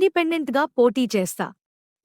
ఇండిపెండెంట్గా పోటీ చేస్తా.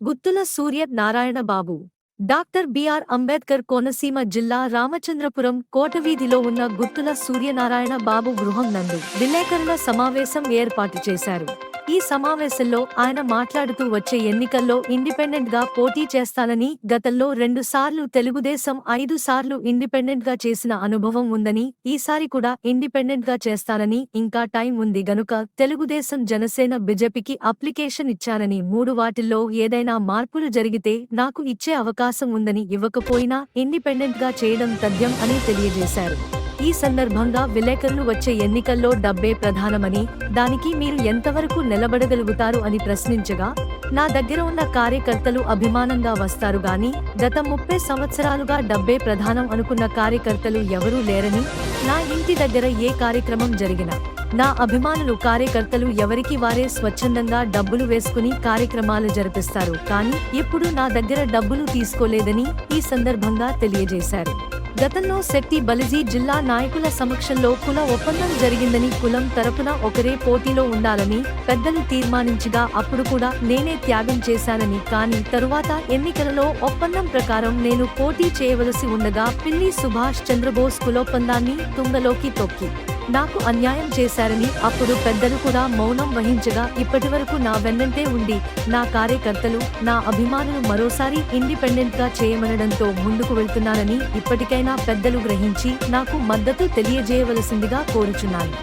గుత్తుల సూర్య నారాయణ బాబు డాక్టర్ బిఆర్ అంబేద్కర్ కోనసీమ జిల్లా రామచంద్రపురం కోటవీధిలో ఉన్న గుత్తుల సూర్యనారాయణ బాబు గృహం నందు విలేకరుల సమావేశం ఏర్పాటు చేశారు. ఈ సమావేశంలో ఆయన మాట్లాడుతూ వచ్చే ఎన్నికల్లో ఇండిపెండెంట్గా పోటీ చేస్తానని గతంలో రెండు సార్లు తెలుగుదేశం ఐదు సార్లు ఇండిపెండెంట్గా చేసిన అనుభవం ఉందని ఈసారి కూడా ఇండిపెండెంట్గా చేస్తానని ఇంకా టైం ఉంది గనుక తెలుగుదేశం జనసేన బీజేపీకి అప్లికేషన్ ఇచ్చానని మూడు వాటిల్లో ఏదైనా మార్పులు జరిగితే నాకు ఇచ్చే అవకాశం ఉందని ఇవ్వకపోయినా ఇండిపెండెంట్గా చేయడం తథ్యం అని తెలియజేశారు. ఈ సందర్భంగా విలేకరులు వచ్చే ఎన్నికల్లో డబ్బే ప్రధానమని దానికి మీరు ఎంతవరకు నిలబడగలుగుతారు అని ప్రశ్నించగా నా దగ్గర ఉన్న కార్యకర్తలు అభిమానంగా వస్తారు గాని గత ముప్పై సంవత్సరాలుగా డబ్బే ప్రధానం అనుకున్న కార్యకర్తలు ఎవరూ లేరని నా ఇంటి దగ్గర ఏ కార్యక్రమం జరిగినా నా అభిమానులు కార్యకర్తలు ఎవరికి వారే స్వచ్ఛందంగా డబ్బులు వేసుకుని కార్యక్రమాలు జరిపిస్తారు. కానీ ఎప్పుడు నా దగ్గర డబ్బులు తీసుకోలేదని ఈ సందర్భంగా తెలియజేశారు. గతంలో శక్తి బలిజీ జిల్లా నాయకుల సమక్షంలో కుల ఒప్పందం జరిగిందని కులం తరపున ఒకరే పోటీలో ఉండాలని పెద్దలు తీర్మానించగా అప్పుడు కూడా నేనే త్యాగం చేశానని కానీ తరువాత ఎన్నికలలో ఒప్పందం ప్రకారం నేను పోటీ చేయవలసి ఉండగా పిల్లి సుభాష్ చంద్రబోస్ కులొప్పందాన్ని తుంగలోకి తొక్కి. నాకు అన్యాయం చేశారని అప్పుడు పెద్దలు కూడా మౌనం వహించగా ఇప్పటివరకు నా వెన్నంటే ఉండి నా కార్యకర్తలు నా అభిమానులు మరోసారి ఇండిపెండెంట్గా చేయమనడంతో ముందుకు వెళ్తున్నానని ఇప్పటికైనా పెద్దలు గ్రహించి నాకు మద్దతు తెలియజేయవలసిందిగా కోరుచున్నాను.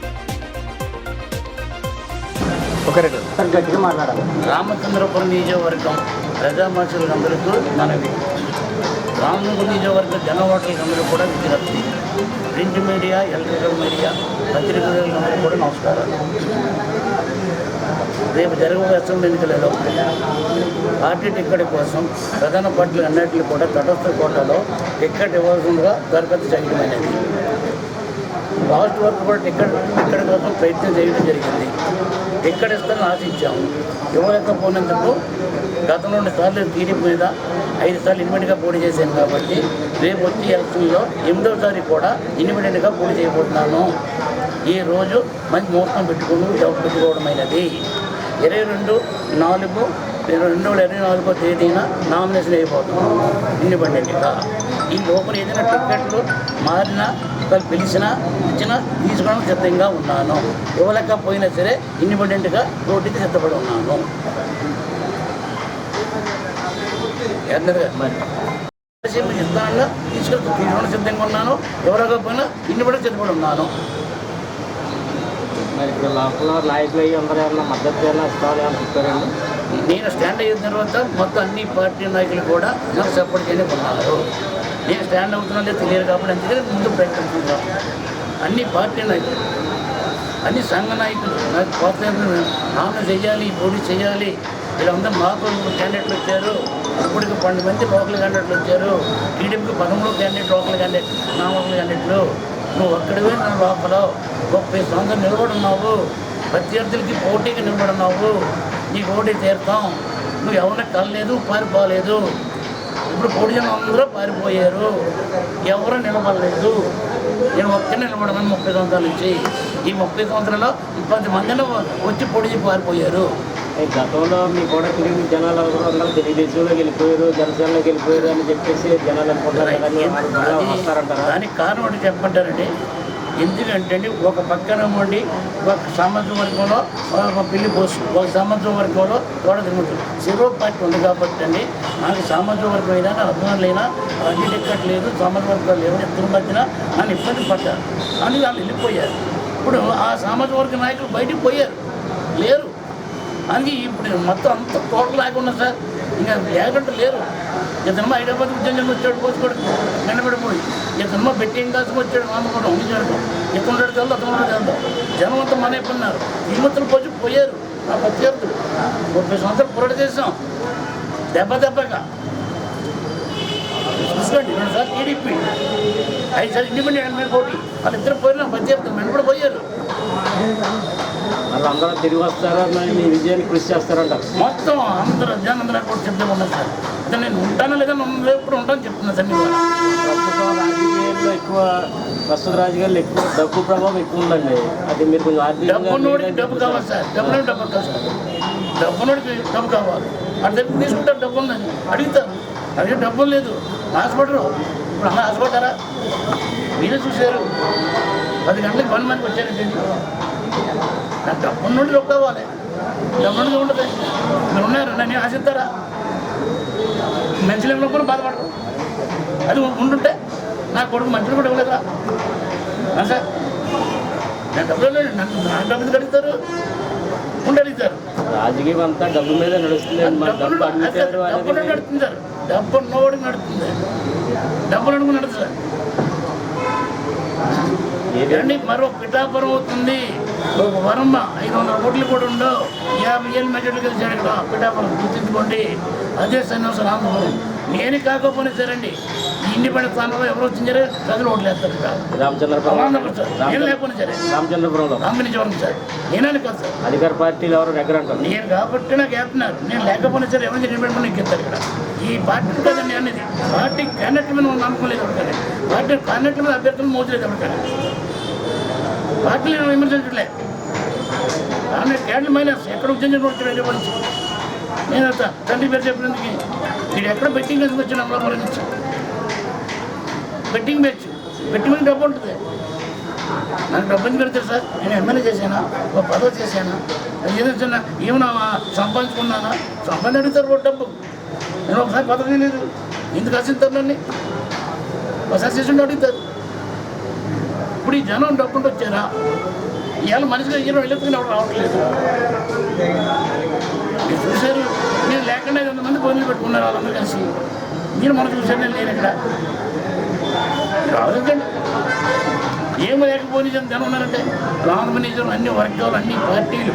రామచంద్రపురం నియోజకవర్గం ప్రజామనుషులందరికీ మనవి. రామచంద్రపురం నియోజకవర్గ జన కూడా విజ్ఞప్తి. ప్రింట్ మీడియా ఎలక్ట్రికల్ మీడియా పత్రికలందరూ కూడా నమస్కారాలు. రేపు జరగబోయే అసెంబ్లీ ఎన్నికలలో పార్టీ టిక్కెట్ కోసం ప్రధాన పార్టీలు అన్నింటినీ కూడా తటస్థ కోటలో టిక్కెట్ ఇవ్వాల్సిందిగా దరఖాస్తు చేయడమైనది. లాస్ట్ వరకు కూడా టికెట్ టికెట్ కోసం ప్రయత్నం చేయడం జరిగింది. టికెట్ ఇస్తారని ఆశించాము. ఇవ్వలేకపోయినందుకు గతంలో రెండు సార్లు టీడీపీ మీద ఐదు సార్లు ఇండిపెండెంట్గా పోటీ చేశాను కాబట్టి రేపు వచ్చే ఎలక్షన్లో ఎనిమిదోసారి కూడా ఇండిపెండెంట్గా పోటీ చేయబోతున్నాను. ఈ రోజు మంచి ముహూర్తం పెట్టుకుని జవాబు పెట్టుకోవడమైనది ఇరవై రెండు నాలుగు రెండు వేల ఇరవై నాలుగో తేదీన నామినేషన్ అయిపోతున్నాం. ఇండిపెండెంట్గా ఈ లోపల ఏదైనా టికెట్లు మారినా ఒకవేళ పిలిచినా ఇచ్చినా తీసుకోవడానికి సిద్ధంగా ఉన్నాను. ఇవ్వలేకపోయినా సరే ఇండిపెండెంట్గా పోటీకి సిద్ధపడి ఉన్నాను. మీరు ఇస్తానన్నా తీసుకొని తీసుకోవడానికి సిద్ధంగా ఉన్నాను. ఎవరకపోయినా ఇండిపెండెంట్ సిద్ధపడి ఉన్నాను. మరి ఇప్పుడు లోపల నాయకులు అయ్యి అందరూ ఏమన్నా మద్దతు ఏమన్నా ఇస్తామని ఏమన్నా చెప్పారండి? నేను స్టాండ్ అయిన తర్వాత మొత్తం అన్ని పార్టీ నాయకులు కూడా నాకు సపోర్ట్ చేయడానికి ఉన్నారు. నేను స్టాండ్ అవుతున్నా లేదు తెలియదు కాబట్టి అందుకని ముందు ప్రకటించుకుంటాం అన్ని పార్టీ నాయకులు అన్ని సంఘ నాయకులు నాకు ప్రోత్సాహం ఆమె చేయాలి పోటీ చేయాలి వీళ్ళందరూ మాకు క్యాండిడేట్లు వచ్చారు ఇప్పటికి పన్నెండు మంది లోకల్ క్యాండిడేట్లు వచ్చారు టీడీపీకి పదమూడు క్యాండిడేట్ లోకల్ క్యాండిడేట్ నామకల్ క్యాండిడేట్లు. నువ్వు ఒక్కడివే నా లోపల ముప్పై సంవత్సరం నిలబడున్నావు ప్రత్యర్థులకి పోటీకి నిలబడున్నావు నీకు ఓటీ తీరుతాం నువ్వు ఎవరిని కలలేదు పారిపోలేదు ఇప్పుడు జనం అందరూ పారిపోయారు. ఎవరు నిలబడలేదు. నేను ఒక్క నిలబడమని ముప్పై సంవత్సరాల నుంచి ఈ ముప్పై సంవత్సరాల్లో పది మందిని వచ్చి పొడిచి పారిపోయారు. గతంలో మీ కూడా తిరిగి జనాలు అందరూ అందరూ తెలుగుదేశంలోకి వెళ్ళిపోయారు జనసేనలోకి వెళ్ళిపోయారు అని చెప్పేసి జనాలు అనుకుంటారు దానికి కారణం ఏంటి చెప్పమంటారండి? ఎందుకంటే అండి ఒక పక్కన ఉండి ఒక సామాజిక వర్గంలో ఒక పిల్లి పోసు ఒక సామాజిక వర్గంలో తోడ తిరుగుతుంది. సిరో పార్టీ ఉంది కాబట్టి అండి నాకు సామాజిక వర్గం ఏదైనా లేనా అన్ని టిక్కెట్ లేదు సామాజిక వర్గాలు లేవు ఎత్తున మధ్యన నన్ను ఇబ్బంది పడ్డారు. అని వాళ్ళు వెళ్ళిపోయారు. ఇప్పుడు ఆ సామాజిక వర్గ నాయకులు బయటికి పోయారు. లేరు. అందుకే ఇప్పుడు మొత్తం అంత తోట లేకుండా సార్. ఇంకా లేకుండా లేరు. ఇతనమ్మ హైదరాబాద్ ఉద్యోగం వచ్చాడు పోసుకోడు. నిలబడిపోయి ఇతనమ్మ బెట్టింగ్ కాసుకు వచ్చాడు? మామూలు ఉంచాడు ఇక్కడ వెళ్దాం అతను వెళ్దాం జనం అంతా మన అయిపోయినారు విమతులు పోసి పోయారు. ఆ ప్రత్యర్థులు ముప్పై సంవత్సరాలు పోరాట చేసాం దెబ్బ దెబ్బగా. చూసుకోండి రెండు సార్లు టీడీపీ. ఐదు సార్లు ఇండిపెండెంట్ మీద పోటీ. వాళ్ళిద్దరు పోయినా ప్రత్యర్థులు మేము కూడా పోయారు. వాళ్ళు అందరూ తిరిగి వస్తారా? మరి మీ విజయానికి కృషి చేస్తారంట. మొత్తం అందరూ జనం అందరూ కూడా చెప్తే ఉన్నాను సార్. అయితే నేను ఉంటాను లేదా లేవు ఇప్పుడు ఉంటాను చెప్తున్నా సార్ ప్రస్తుతం రాజకీయాల్లో ఎక్కువ ప్రస్తుత రాజకీయాల్లో ఎక్కువ డబ్బు ప్రభావం ఎక్కువ ఉందండి. అది మీరు కొంచెం డబ్బు నోడికి డబ్బు కావాలి సార్. డబ్బు డబ్బు కావాలి సార్. డబ్బునోడికి డబ్బు కావాలి. అటు తీసుకుంటారు డబ్బు ఉందని అడుగుతారు. అడిగే డబ్బు లేదు. హాస్పిటల్. ఇప్పుడు అలా హాస్పిటలా? మీరే చూశారు. పది గంటలకు పని మందికి వచ్చారండి నాకు డబ్బు నుండి డబ్బు కావాలి. డబ్బు నుండి ఉండదు. మీరు ఉన్నారు? నన్ను ఆశిస్తారా? మంచి కూడా బాధపడరు. అది ఉండుంటే నా కొడుకు మంచిని కూడా ఇవ్వలేదా సార్ నేను డబ్బులు. నన్ను నా డబ్బు ఎందుకు అడుగుతారు? ఉండి అడుగుతారు. రాజకీయం అంతా డబ్బు మీద నడుస్తుంది. డబ్బులు డబ్బు డబ్బులు నడుతుంది సార్ డబ్బు ఉన్నవాడికి నడుతుంది. డబ్బులు అనుకుని నడుస్తుంది. మరో పిఠాపురం అవుతుంది. ఒక వరమ్మ ఐదు వందల కోట్లు కూడా ఉండవు. యాభై ఏళ్ళు మెజార్టీ గెలిచాడు ఇక్కడ పిఠాపురం గుర్తించుకోండి. అదే సన్నివాస రామపురం నేను కాకపోయినా సరండి. ఇండిపెండెంట్ స్థానంలో ఎవరు వచ్చించారో ప్రజలు ఓట్లేస్తారు. రామచంద్రపురం. రామచంద్రపురం సార్ నేను లేకపోయినా సరే. రామచంద్రపురంలో జవరం సార్ నేనే కాదు సార్. అధికార పార్టీలు ఎవరు దగ్గర అంటారు నేను కాబట్టి నాకు వేస్తున్నారు నేను లేకపోయినా సరే ఎవరైనా ఇండిపెండెంట్ నీకు ఇస్తారు ఇక్కడ. ఈ పార్టీ కదండి అనేది పార్టీ క్యాండిడేట్ మీద నమ్మకం లేదు ఎవరికైనా. పార్టీ క్యాండిడేట్ మీద అభ్యర్థులు మోచలేదు ఎవరికైనా. పార్టీలు విమర్శించట్లే కానీ క్యాండిల్ మైనస్ ఎక్కడ ఉద్యోగం వచ్చాడు నేను తండ్రి పేరు చెప్పినందుకు మీరు ఎక్కడ బెట్టింగ్ వచ్చిన అమలాపురం నుంచి బెట్టింగ్ మ్యాచ్ బెట్టింగ్ మీద డబ్బు ఉంటుంది. నాకు డబ్బు ఎందుకు పెడతారు సార్? నేను ఎమ్మెల్యే చేశానా? ఒక పదవి చేశానా? ఏదో చిన్న ఏమన్నా సంపాదించుకున్నానా? సంపాదన అడుగుతారు ఒక డబ్బు. నేను ఒకసారి పదవి లేదు ఎందుకు ఆశిస్తారు నన్ను? ఒకసారి చేసి అడుగుతారు. ఇప్పుడు ఈ జనం డబ్బుంటే వచ్చారా? ఇవాళ మనిషిగా ఇరవై వెళ్ళెత్తుకుని ఎవరు రావట్లేదు. మీరు చూశారు. నేను లేకుండా ఐదు వందల మంది పెట్టుకున్నారు వాళ్ళందరూ కలిసి. మీరు మనం చూశారు నేను లేను ఇక్కడ. మీరు ఆలోచించండి లేకపోయినా జనం ఉన్నారంటే రామనిజం అన్ని వర్గాలు అన్ని పార్టీలు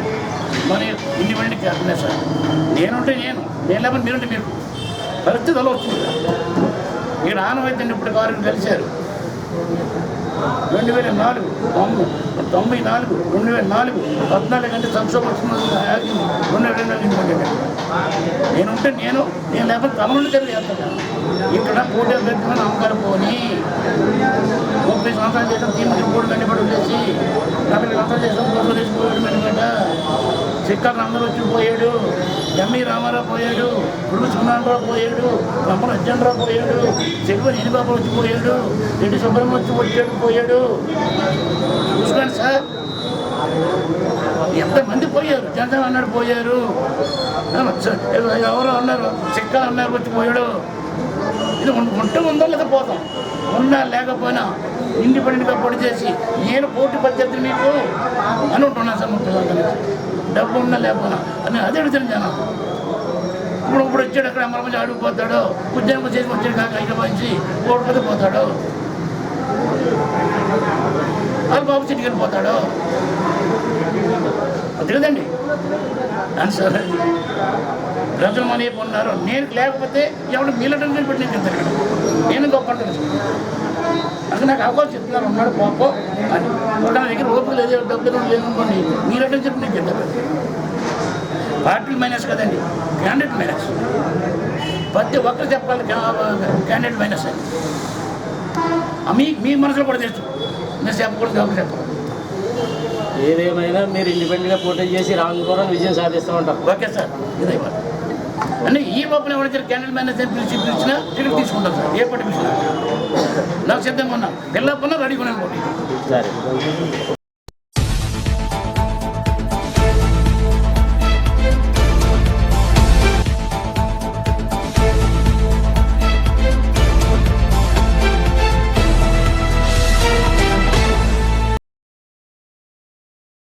మన ఇండిపెండెంట్ క్యాబినెట్ సార్. నేనుంటే నేను నేను లేకపోతే మీరుంటే మీరు. పరిస్థితి అలా వచ్చింది. మీరు ఆనవైతే ఇప్పుడు కారు కలిశారు. రెండు వేల నాలుగు తొంభై తొంభై నాలుగు రెండు వేల నాలుగు పద్నాలుగు గంటల సంక్షోభం ఆగింది రెండు వేల రెండు ఇండిపెండెంట్ నేనుంటే నేను నేను లేకపోతే తమను తెలియదు చేస్తాను ఇక్కడ పోటీ అభ్యర్థులను అమ్మకాలు పోని. ముప్పై సంవత్సరాలు చేసాం తీర్చి మూడు వెంటబడి వచ్చేసి నలభై సంవత్సరాలు చేసాం కోసం తీసుకోవడం వెంటబడ్డ చిక్కర అందరూ వచ్చి పోయాడు ఎంఈ రామారావు పోయాడు గురువు సున్నారావు పోయాడు రమ్మన అర్జునరావు పోయాడు చెరువు ఎనిబాబు వచ్చి పోయాడు రెడ్డి సుబ్రహ్మణ్యం వచ్చాడు పోయాడు. చూసుకోండి సార్. ఎంతమంది పోయారు? జనసేన అన్నాడు పోయారు. ఎవరో అన్నారు చిక్కలు అన్నారు వచ్చి పోయాడు. ఇది ఉంటే ఉందో లేదా పోతాం. ఉన్నా లేకపోయినా ఇండిపెండెంట్గా పొడి చేసి నేను పోటీ పద్ధతి మీకు అని ఉంటున్నాను సార్ ముఖ్యమంత్రి డబ్బు ఉన్నా లేకపోయినా అని అదే అడుగుతాను జనం. ఇప్పుడు ఇప్పుడు వచ్చాడు అక్కడ అమరమంచి అడుగుపోతాడు ఉద్యోగం చేసి వచ్చాడు కాక హైదరాబాద్ నుంచి ఓడిపోతే పోతాడు. వాళ్ళ బాబు చెట్టుకి పోతాడు. అది కదండి. అని సార్. ప్రజలు మన ఉన్నారు నేను లేకపోతే ఎవరు మీలటం పెట్టి నేను తింటాను నేను గొప్ప అసలు నాకు అవకాశం చెప్తున్నారు ఉన్నాడు పాప అని నా దగ్గర ఓపిక లేదు డబ్బులు కూడా లేదనుకోండి మీరటం చెప్పి నేను పార్టీలు మైనస్ కదండి. Candidate minus. ప్రతి ఒక్కరు చెప్పాలి క్యాండిడేట్ మైనస్ అని. మీ మీ మనసులో కూడా తెలుసు. మీరు చెప్పకూడదు ఎవరు చెప్పరు ఏదేమైనా మీరు ఇండిపెండెంట్గా పోటీ చేసి రామపురం విజయం సాధిస్తామంటారు ఓకే సార్. ఇదే అంటే ఈ లోపల ఎవరైతే క్యాండిల్ మేనేజర్ పిలిచి పిలిచినా టికెట్ తీసుకుంటాం సార్. ఏ పార్టీ పిలిచినా. నాకు సిద్ధంగా ఉన్నా. పిల్లకున్నా రెడీగా ఉన్నాను